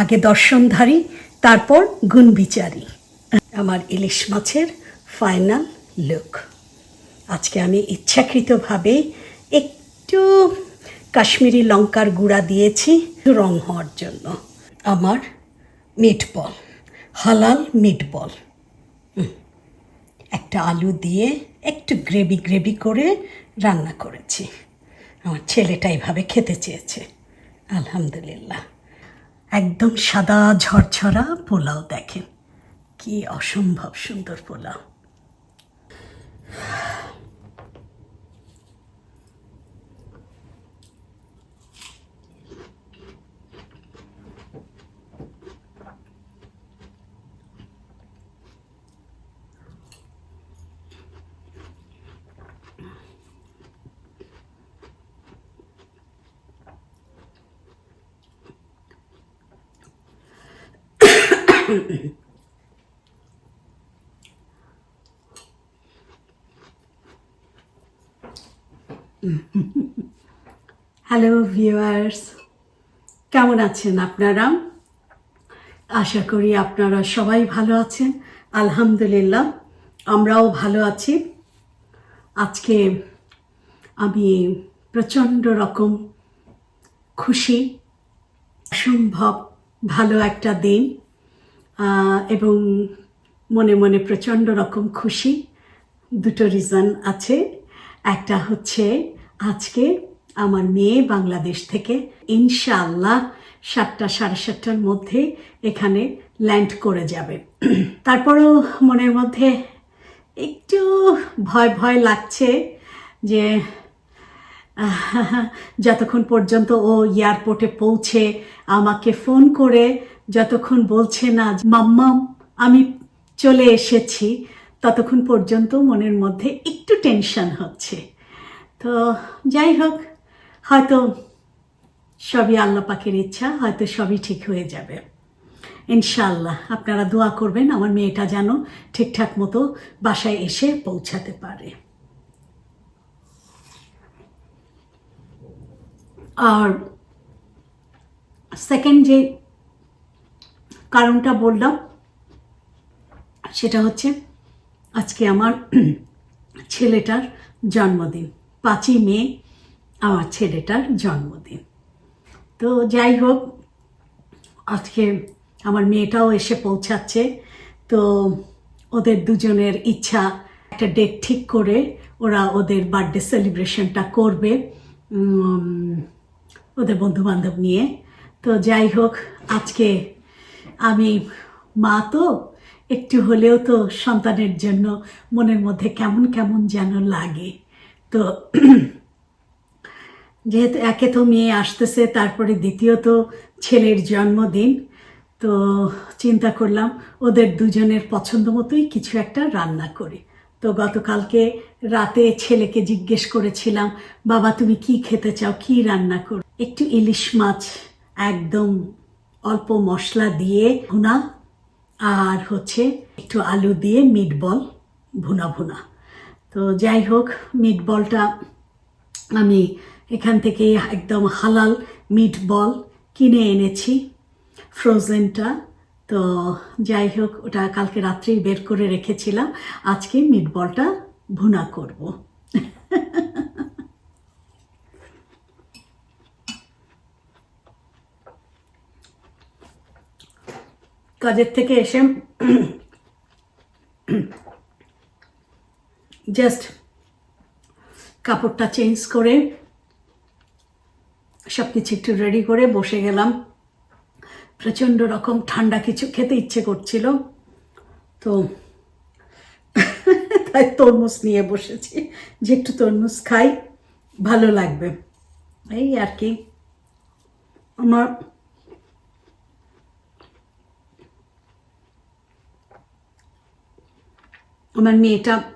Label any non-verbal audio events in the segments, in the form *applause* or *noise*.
আগে দর্শনধারী, তারপর গুণবিচারী। আমার ইলিশ মাছের ফাইনাল লুক আজকে আমি ইচ্ছাকৃতভাবে একটু কাশ্মীরি লঙ্কার গুঁড়া দিয়েছি রং হওয়ার জন্য। আমার মিটবল হালাল মিটবল একটা আলু দিয়ে একটু গ্রেভি গ্রেভি করে রান্না করেছি। আমার ছেলেটা এভাবে খেতে চেয়েছে। আলহামদুলিল্লাহ। একদম সাদা ঝরঝরা পোলাও দেখেন কি অসম্ভব সুন্দর পোলাও। *laughs* হ্যালো ভিউয়ার্স কেমন আছেন আপনারা? আশা করি আপনারা সবাই ভালো আছেন। আলহামদুলিল্লাহ, আমরাও ভালো আছি। আজকে আমি প্রচণ্ড রকম খুশি, সম্ভব, ভালো একটা দিন এবং মনে মনে প্রচণ্ড রকম খুশি। দুটো রিজন আছে। একটা হচ্ছে আজকে আমার মেয়ে বাংলাদেশ থেকে ইনশাআল্লাহ সাতটা সাড়ে সাতটার মধ্যে এখানে ল্যান্ড করে যাবে। তারপরেও মনের মধ্যে একটু ভয় ভয় লাগছে যে যতক্ষণ পর্যন্ত ও এয়ারপোর্টে পৌঁছে আমাকে ফোন করে যতক্ষণ বলছে না মাম্মাম আমি চলে এসেছি, ততক্ষণ পর্যন্ত মনের মধ্যে একটু টেনশন হচ্ছে। তো যাই হোক, হয়তো সবই আল্লাহ পাকের ইচ্ছা, হয়তো সবই ঠিক হয়ে যাবে। ইনশাল্লাহ আপনারা দোয়া করবেন আমার মেয়েটা যেন ঠিকঠাক মতো বাসায় এসে পৌঁছাতে পারে। আর সেকেন্ড যে কারণটা বললাম, সেটা হচ্ছে আজকে আমার *clears throat* ছেলেটার জন্মদিন। পাঁচই মে আমার ছেলেটার জন্মদিন। তো যাই হোক, আজকে আমার মেয়েটাও এসে পৌঁছাচ্ছে। তো ওদের দুজনের ইচ্ছা, একটা ডেট ঠিক করে ওরা ওদের বার্থডে সেলিব্রেশনটা করবে ওদের বন্ধু বান্ধব নিয়ে। তো যাই হোক, আজকে আমি মা তো, একটু হলেও তো সন্তানের জন্য মনের মধ্যে কেমন কেমন যেন লাগে। তো যেহেতু একে তো মেয়ে আসতেছে, তারপরে দ্বিতীয়ত ছেলের জন্মদিন, তো চিন্তা করলাম ওদের দুজনের পছন্দ মতোই কিছু একটা রান্না করি। তো গতকালকে রাতে ছেলেকে জিজ্ঞেস করেছিলাম, বাবা, তুমি কি খেতে চাও? কি রান্না করো একটু ইলিশ মাছ একদম অল্প মশলা দিয়ে ভুনা, আর হচ্ছে একটু আলু দিয়ে মিট বল ভুনা ভুনা। তো যাই হোক মিট বলটা আমি এখান থেকে একদম হালাল মিট বল কিনে এনেছি ফ্রোজেনটা তো যাই হোক, ওটা কালকে রাত্রেই বের করে রেখেছিলাম। আজকে মিট বলটা ভুনা করব। কাজের থেকে এসে জাস্ট কাপড়টা চেঞ্জ করে সব কিছু একটু রেডি করে বসে গেলাম। প্রচণ্ড রকম ঠান্ডা কিছু খেতে ইচ্ছে করছিল। তো *laughs* তাই তরমুজ নিয়ে বসেছি, যে একটু তরমুজ খাই, ভালো লাগবে। এই আর কি। আমার আমার মেয়েটা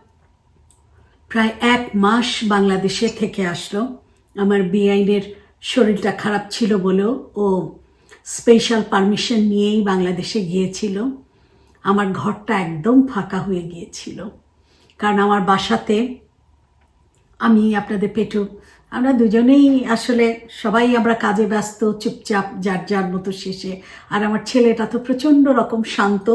প্রায় এক মাস বাংলাদেশে থেকে আসলো। আমার বেআইনের শরীরটা খারাপ ছিল বলেও ও স্পেশাল পারমিশন নিয়েই বাংলাদেশে গিয়েছিল। আমার ঘরটা একদম ফাঁকা হয়ে গিয়েছিল। কারণ আমার বাসাতে আমি, আপনাদের পেটু, আমরা দুজনেই আসলে সবাই আমরা কাজে ব্যস্ত, চুপচাপ, যার যার মতো শেষে। আর আমার ছেলেটা তো প্রচণ্ড রকম শান্ত।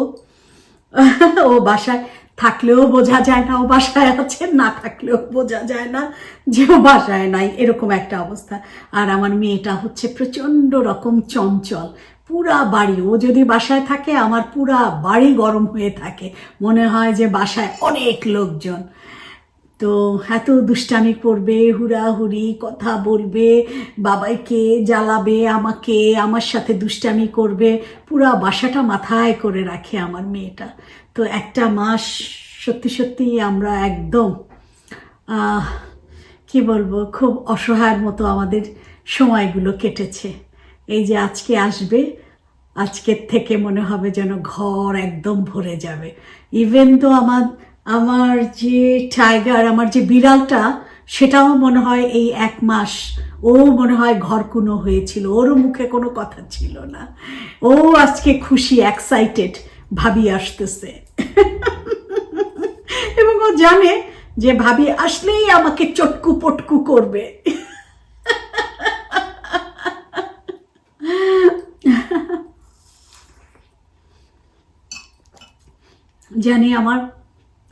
ও বাসায় থাকলেও বোঝা যায় না ও বাসায় আছে, না থাকলেও বোঝা যায় না যে ও বাসায় নাই, এরকম একটা অবস্থা। আর আমার মেয়েটা হচ্ছে প্রচণ্ড রকম চঞ্চল, পুরা বাড়ি, ও যদি বাসায় থাকে, আমার পুরা বাড়ি গরম হয়ে থাকে। মনে হয় যে বাসায় অনেক লোকজন। তো এত দুষ্টামি করবে, হুড়াহুড়ি, কথা বলবে, বাবাইকে জ্বালাবে, আমাকে, আমার সাথে দুষ্টামি করবে, পুরা বাসাটা মাথায় করে রাখে আমার মেয়েটা। তো একটা মাস সত্যি সত্যি আমরা একদম কি বলব, খুব অসহায়ের মতো আমাদের সময়গুলো কেটেছে। এই যে আজকে আসবে, আজকের থেকে মনে হবে যেন ঘর একদম ভরে যাবে। ইভেন তো আমার আমার যে টাইগার আমার যে বিড়ালটা, সেটাও মনে হয় এই এক মাস ও মনে হয় ঘরকুনো হয়েছিল ওর মুখে কোনো কথা ছিল না। ও আজকে খুশি এক্সাইটেড ভাবি আসতেছে। এবং ও জানে যে ভাবি আসলেই আমাকে চটকু পটকু করবে। জানি আমার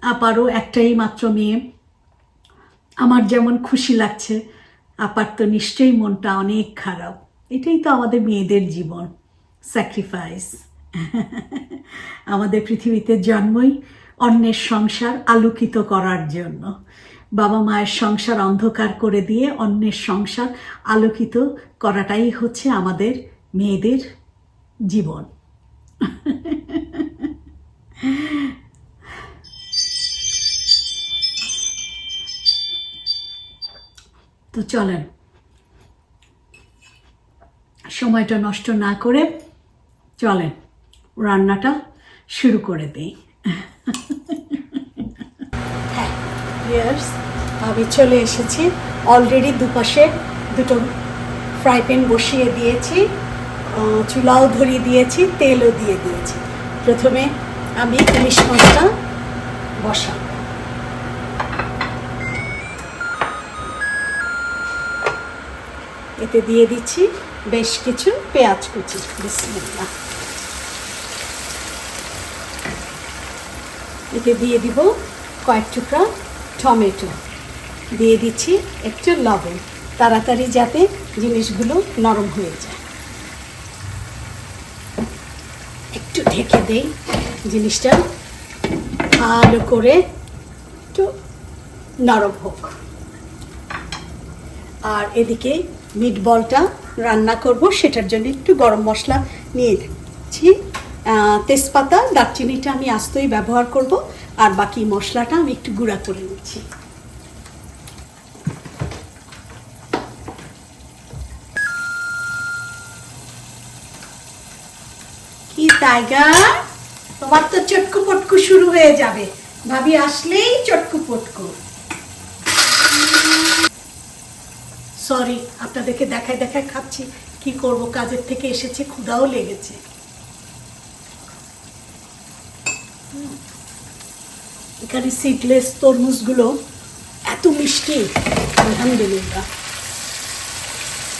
আপারও একটাই মাত্র মেয়ে। আমার যেমন খুশি লাগছে, আপার তো নিশ্চয়ই মনটা অনেক খারাপ। এটাই তো আমাদের মেয়েদের জীবন স্যাক্রিফাইস *laughs* আমাদের পৃথিবীতে জন্মই অন্যের সংসার আলোকিত করার জন্য। বাবা মায়ের সংসার অন্ধকার করে দিয়ে অন্যের সংসার আলোকিত করাটাই হচ্ছে আমাদের মেয়েদের জীবন। *laughs* তো চলেন, সময়টা নষ্ট না করে চলেন। রান্নাটা শুরু করে দিই। হ্যাঁ আমি চলে এসেছি। অলরেডি দুপাশে দুটো ফ্রাই প্যান বসিয়ে দিয়েছি চুলাও ধরিয়ে দিয়েছি, তেলও দিয়ে দিয়েছি। প্রথমে আমি ইলিশ মাছটা বসাবো। এতে দিয়ে দিচ্ছি বেশ কিছু পেঁয়াজ কুচি। বিসমিল্লাহ। এতে দিয়ে দিব কয়েক টুকরা টমেটো। দিয়ে দিচ্ছি একটু লবণ তাড়াতাড়ি যাতে জিনিসগুলো নরম হয়ে যায়। একটু ঢেকে দেই জিনিসটা ভালো করে একটু নরম হোক। আর এদিকে মিট বলটা রান্না করব সেটার জন্য একটু গরম মশলা নিয়ে আহ, তেজপাতা, দারচিনিটা আমি আস্তই ব্যবহার করব, আর বাকি মশলাটা আমি একটু গুঁড়া করে নিচ্ছি। কি টাইগার তোমার তো চটকু পটকু শুরু হয়ে যাবে। ভাবি, আসলেই চটকু পটকু সরি আপনাদেরকে দেখায় দেখায় খাচ্ছি। কি করব? কাজের থেকে এসেছে, ক্ষুধাও লেগেছে। এখানে সিডলেস তরমুজগুলো এত মিষ্টি। আলহামদুলিল্লাহ।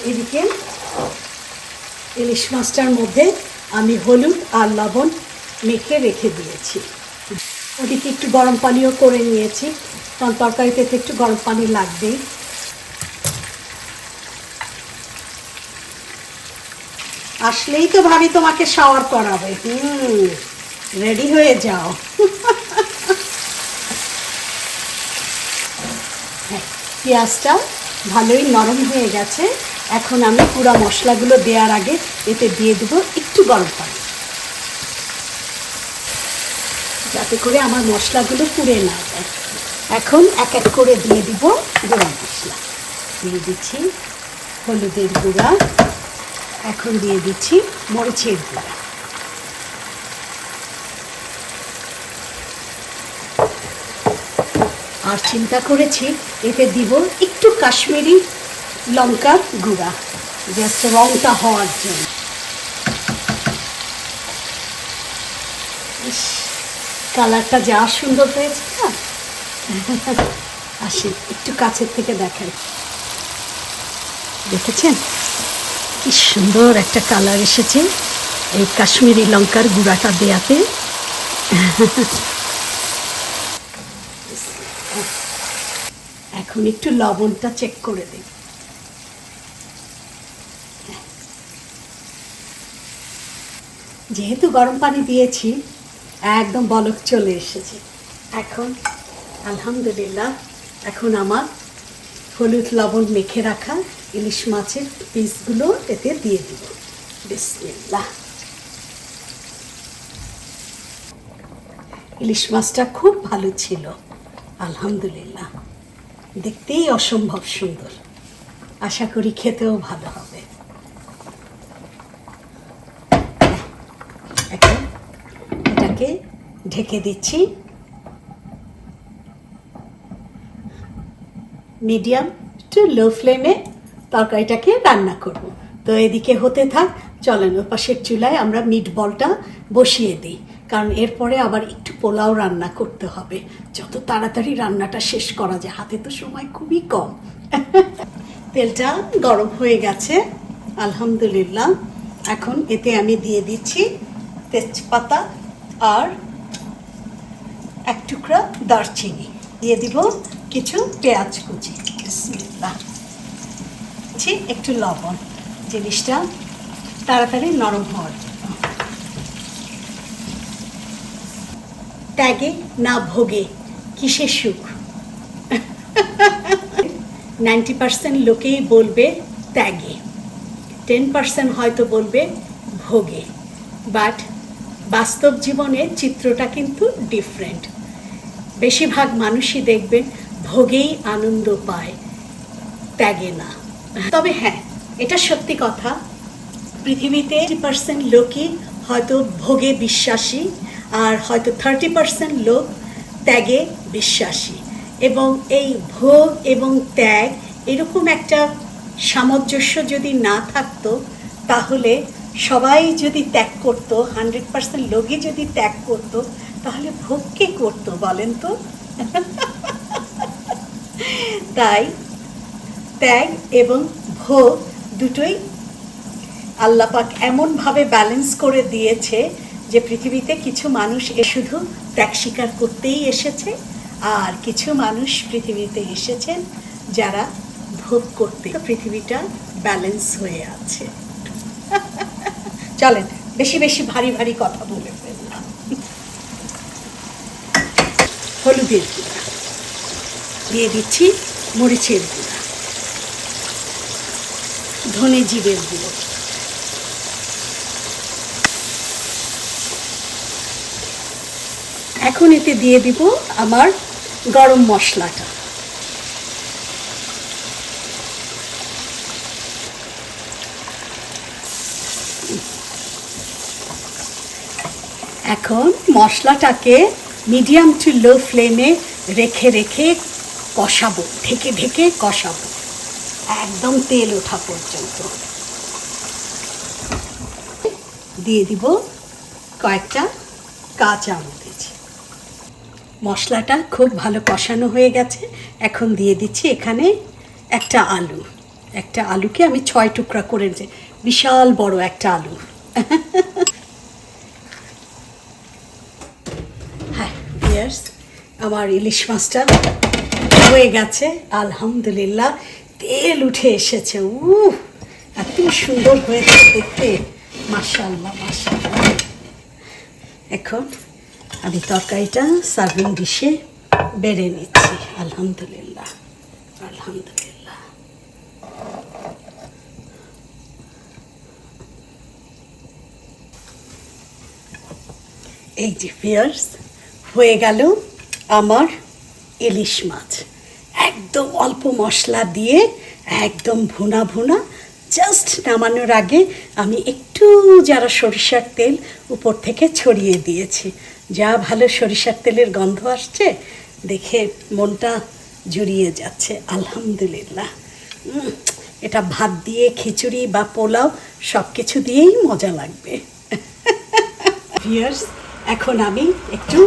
এদিকে ইলিশ মাছটার মধ্যে আমি হলুদ আর লবণ মেখে রেখে দিয়েছি। ওদিকে একটু গরম পানিও করে নিয়েছি। কারণ তরকারিতে একটু গরম পানি লাগবেই। আসলেই তো ভাবি তোমাকে শাওয়ার করাবে। হুম রেডি হয়ে যাও হ্যাঁ, পেঁয়াজটা ভালোই নরম হয়ে গেছে। এখন আমি পুরো মশলাগুলো দেওয়ার আগে এতে দিয়ে দেবো একটু গরম পানি। যাতে করে আমার মশলাগুলো পুড়ে না যায়। এখন এক এক করে দিয়ে দিব গরম মশলা। দিয়ে দিচ্ছি হলুদের গুঁড়া। এখন দিয়ে দিচ্ছি মরিচের গুঁড়া। আর চিন্তা করেছি, এতে দিব একটু কাশ্মীরি লঙ্কার গুঁড়া। জাস্ট রংটা হওয়ার জন্য। কালারটা যা সুন্দর হয়েছে না? আসি, একটু কাছের থেকে দেখাই। দেখেছেন? কি সুন্দর একটা কালার এসেছে এই কাশ্মীরি লঙ্কার গুঁড়াটা দেয়াতে। *laughs* এখন একটু লবণটা চেক করে দিই যেহেতু গরম পানি দিয়েছি, একদম বলক চলে এসেছে। এখন, আলহামদুলিল্লাহ, এখন আমার হলুদ লবণ মেখে রাখা ইলিশ মাছের পিসগুলো এতে দিয়ে দিব। বিসমিল্লাহ। ইলিশ মাছটা খুব ভালো ছিল, আলহামদুলিল্লাহ। দেখতেই অসম্ভব সুন্দর। আশা করি খেতেও ভালো হবে। এখন এটাকে ঢেকে দিচ্ছি। মিডিয়াম টু লো ফ্লেমে তরকারিটাকে রান্না করব। তো এদিকে হতে থাক, চলেন পাশের চুলায় আমরা মিট বলটা বসিয়ে দিই। কারণ এরপরে আবার একটু পোলাও রান্না করতে হবে। যত তাড়াতাড়ি রান্নাটা শেষ করা যায়, হাতে তো সময় খুবই কম। তেলটা গরম হয়ে গেছে, আলহামদুলিল্লাহ। এখন এতে আমি দিয়ে দিচ্ছি তেজপাতা আর এক টুকরা দারচিনি। দিয়ে দিব কিছু পেঁয়াজ কুচি। একটু লবণ। জিনিসটা তাড়াতাড়ি নরম হওয়ার জন্য ত্যাগে না ভোগে, কিসের সুখ? নাইনটি পার্সেন্ট লোকেই বলবে ত্যাগে, টেন পার্সেন্ট হয়তো বলবে ভোগে। বাট বাস্তব জীবনের চিত্রটা কিন্তু ডিফারেন্ট বেশিরভাগ মানুষই দেখবেন ভোগেই আনন্দ পায়, ত্যাগে না। তবে হ্যাঁ এটা সত্যি কথা, পৃথিবীতে পার্সেন্ট লোকই হয়তো ভোগে বিশ্বাসী আর হয়তো থার্টি পার্সেন্ট লোক ত্যাগে বিশ্বাসী। এবং এই ভোগ এবং ত্যাগ এরকম একটা সামঞ্জস্য যদি না থাকতো, তাহলে সবাই যদি ত্যাগ করতো হান্ড্রেড পার্সেন্ট লোকই যদি ত্যাগ করতো, তাহলে ভোগ কে করতো বলেন তো? *laughs* তাই ত্যাগ এবং ভোগ দুটোই আল্লাপাক এমনভাবে ব্যালেন্স করে দিয়েছে যে পৃথিবীতে কিছু মানুষ এ শুধু ত্যাগ স্বীকার করতেই এসেছে, আর কিছু মানুষ পৃথিবীতে এসেছেন যারা ভোগ করতে পৃথিবীটা ব্যালেন্স হয়ে আছে। *laughs* চলেন, বেশি বেশি ভারী ভারী কথা বলে হলুদের গুঁড়া। দিয়ে দিচ্ছি মরিচের গুঁড়া। ধনে জিরের গুঁড়ো। এখন এতে দিয়ে দিব আমার গরম মশলাটা। এখন মশলাটাকে মিডিয়াম টু লো ফ্লেমে রেখে রেখে কষাবো, ঢেকে ঢেকে কষাবো। একদম তেল ওঠা পর্যন্ত। দিয়ে দিব কয়েকটা কাঁচা মরিচ। মশলাটা খুব ভালো কষানো হয়ে গেছে। এখন দিয়ে দিচ্ছি এখানে একটা আলু। একটা আলুকে আমি ছয় টুকরা করে নিয়েছি। বিশাল বড় একটা আলু। হ্যাঁ আমার ইলিশ মাছটা হয়ে গেছে। আলহামদুলিল্লাহ, তেল উঠে এসেছে। উ এত সুন্দর হয়েছে দেখতে। মাশাল্লাহ মাশাল্লাহ এখন আমি তরকারিটা সার্ভিং ডিশে বেড়ে নিচ্ছি। আলহামদুলিল্লাহ আলহামদুলিল্লাহ। এই যে পিয়ার্স হয়ে গেল আমার ইলিশ মাছ। একদম অল্প মশলা দিয়ে একদম ভুনা ভুনা জাস্ট নামানোর আগে আমি একটু যারা সরিষার তেল উপর থেকে ছড়িয়ে দিয়েছি। যা ভালো সরিষার তেলের গন্ধ আসছে, দেখে মনটা জুড়িয়ে যাচ্ছে, আলহামদুলিল্লাহ। এটা ভাত দিয়ে খিচুড়ি বা পোলাও সব কিছু দিয়েই মজা লাগবে। এখন আমি একটু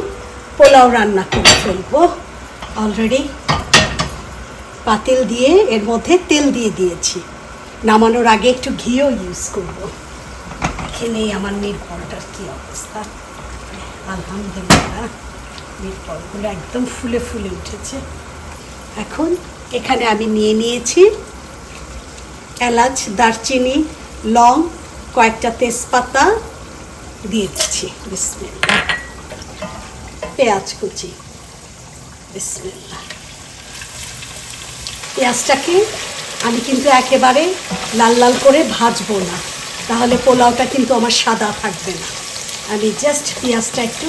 পোলাও রান্না করে ফেলব। অলরেডি পাতিল দিয়ে, এর মধ্যে তেল দিয়ে দিয়েছি। নামানোর আগে একটু ঘিও ইউজ করব। এখানে আমার নির্ভরটার কী অবস্থা। আলহামদুলিল্লাহ। একদম ফুলে ফুলে উঠেছে। এখন এখানে আমি নিয়ে নিয়েছি এলাচ, দারচিনি, লং, কয়েকটা তেজপাতা দিয়ে দিচ্ছি। বিসমিল্লাহ। পেঁয়াজ কুচি। বিসমিল্লাহ। পেঁয়াজটাকে আমি কিন্তু একেবারে লাল লাল করে ভাজবো না। তাহলে পোলাওটা কিন্তু আমার সাদা থাকবে না। আমি জাস্ট পেঁয়াজটা একটু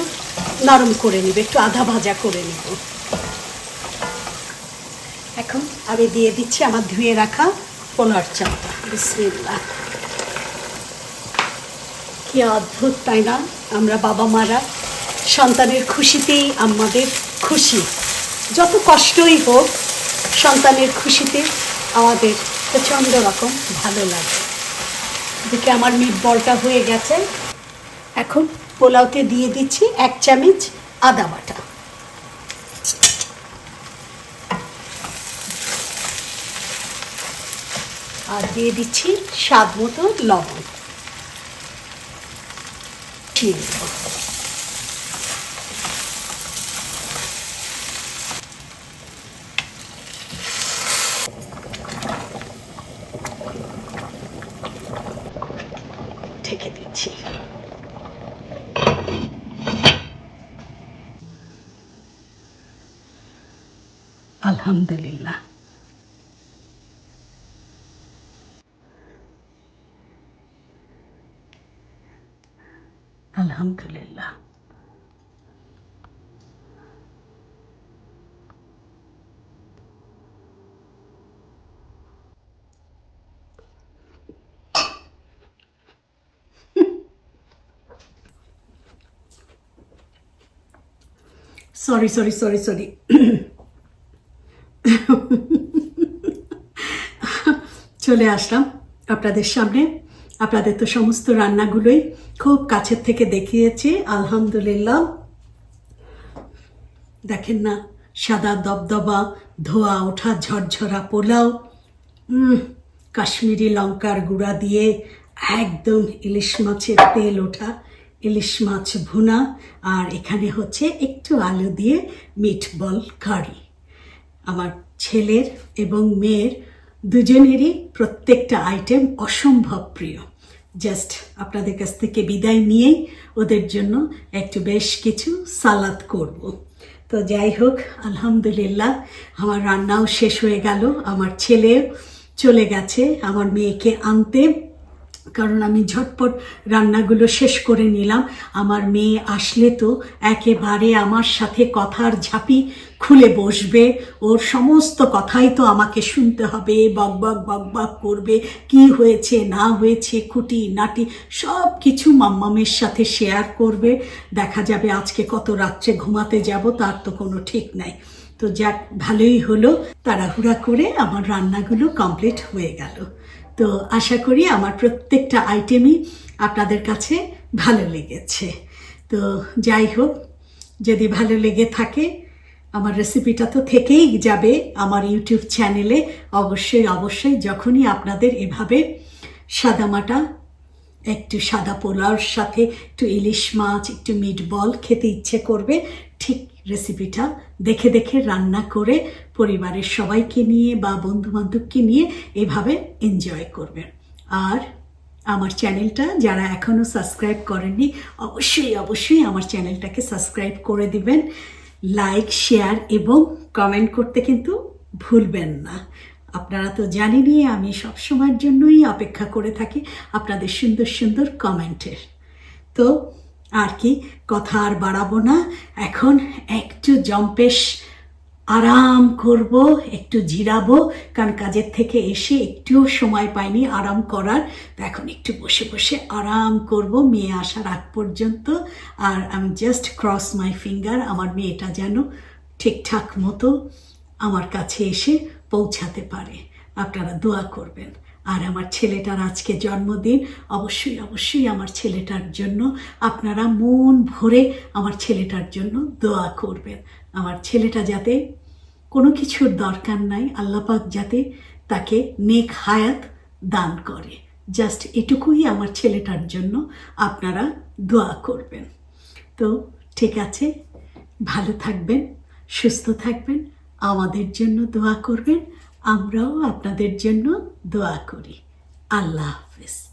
নরম করে নিব, একটু আধা ভাজা করে নিব। এখন আমি দিয়ে দিচ্ছি আমার ধুয়ে রাখা পোলার চালটা বিসমিল্লাহ। কি অদ্ভুত, তাই না? আমরা বাবা মারা সন্তানের খুশিতেই আমাদের খুশি। যত কষ্টই হোক, সন্তানের খুশিতে আমাদের প্রচণ্ড রকম ভালো লাগে। এদিকে আমার মিট বলটা হয়ে গেছে। এখন পোলাওতে দিয়ে দিচ্ছি এক চামচ আদা বাটা। আর দিয়ে দিচ্ছি স্বাদ মতো লবণ। ঠিক ঢেকে দিচ্ছি আলহামদুলিল্লাহ আলহামদুলিল্লাহ সরি সরি সরি সরি চলে আসলাম আপনাদের সামনে। আপনাদের তো সমস্ত রান্নাগুলোই খুব কাছের থেকে দেখিয়েছি, আলহামদুলিল্লাহ। দেখেন না, সাদা দবদবা, ধোয়া ওঠা, ঝরঝরা পোলাও কাশ্মীরি লঙ্কার গুঁড়া দিয়ে একদম ইলিশ মাছের তেল ওঠা, ইলিশ মাছ ভুনা, আর এখানে হচ্ছে একটু আলু দিয়ে মিট বল কারি। আমার ছেলের এবং মেয়ের দুজনেরই প্রত্যেকটা আইটেম অসম্ভব প্রিয়। জাস্ট আপনাদের কাছ থেকে বিদায় নিয়েই ওদের জন্য একটু বেশ কিছু সালাদ করব। তো যাই হোক, আলহামদুলিল্লাহ, আমার রান্নাও শেষ হয়ে গেল, আমার ছেলে চলে গেছে, আমার মেয়েকে আনতে। কারণ আমি ঝটপট রান্নাগুলো শেষ করে নিলাম। আমার মেয়ে আসলে তো একেবারে আমার সাথে কথার ঝাঁপি খুলে বসবে। ওর সমস্ত কথাই তো আমাকে শুনতে হবে। বক বক বক বক করবে। কি হয়েছে, না হয়েছে, খুঁটি, নাটি সব কিছু মাম্মামের সাথে শেয়ার করবে। দেখা যাবে আজকে কত রাত্রে ঘুমাতে যাব, তার তো কোনো ঠিক নাই। তো যাক, ভালোই হলো। তাড়াহুড়া করে আমার রান্নাগুলো কমপ্লিট হয়ে গেল। তো আশা করি আমার প্রত্যেকটা আইটেমই আপনাদের কাছে ভালো লেগেছে। তো যাই হোক, যদি ভালো লেগে থাকে আমার রেসিপিটা তো থেকেই যাবে আমার ইউটিউব চ্যানেলে অবশ্যই অবশ্যই যখনই আপনাদের এভাবে সাদামাটা, একটু সাদা পোলাওর সাথে একটু ইলিশ মাছ, একটু মিট বল খেতে ইচ্ছে করবে, ঠিক রেসিপিটা দেখে দেখে রান্না করে পরিবারের সবাইকে নিয়ে বা বন্ধু বান্ধবকে নিয়ে এভাবে এনজয় করবেন। আর আমার চ্যানেলটা যারা এখনও সাবস্ক্রাইব করেননি, অবশ্যই অবশ্যই আমার চ্যানেলটাকে সাবস্ক্রাইব করে দিবেন। লাইক শেয়ার এবং কমেন্ট করতে কিন্তু ভুলবেন না। আপনারা তো জানেনই আমি সব সময়ের জন্যই অপেক্ষা করে থাকি আপনাদের সুন্দর সুন্দর কমেন্টের তো আর কি, কথা আর বাড়াবো না। এখন একটু জম্পেশ আরাম করব, একটু জিরাবো, কারণ কাজের থেকে এসে একটুও সময় পাইনি আরাম করার। তো এখন একটু বসে বসে আরাম করব মেয়ে আসার আগ পর্যন্ত। আর আমি জাস্ট ক্রস মাই ফিঙ্গার আমার মেয়েটা যেন ঠিকঠাক মতো আমার কাছে এসে পৌঁছাতে পারে। আপনারা দোয়া করবেন। আর আমার ছেলেটার আজকে জন্মদিন, অবশ্যই অবশ্যই আমার ছেলেটার জন্য আপনারা মন ভরে আমার ছেলেটার জন্য দোয়া করবেন। আমার ছেলেটা যাতে কোনো কিছুর দরকার নাই আল্লাপাক যাতে তাকে নেক হায়াত দান করে। জাস্ট এটুকুই আমার ছেলেটার জন্য আপনারা দোয়া করবেন। তো ঠিক আছে, ভালো থাকবেন, সুস্থ থাকবেন, আমাদের জন্য দোয়া করবেন, আমরাও আপনাদের জন্য দোয়া করি। আল্লাহ হাফেজ।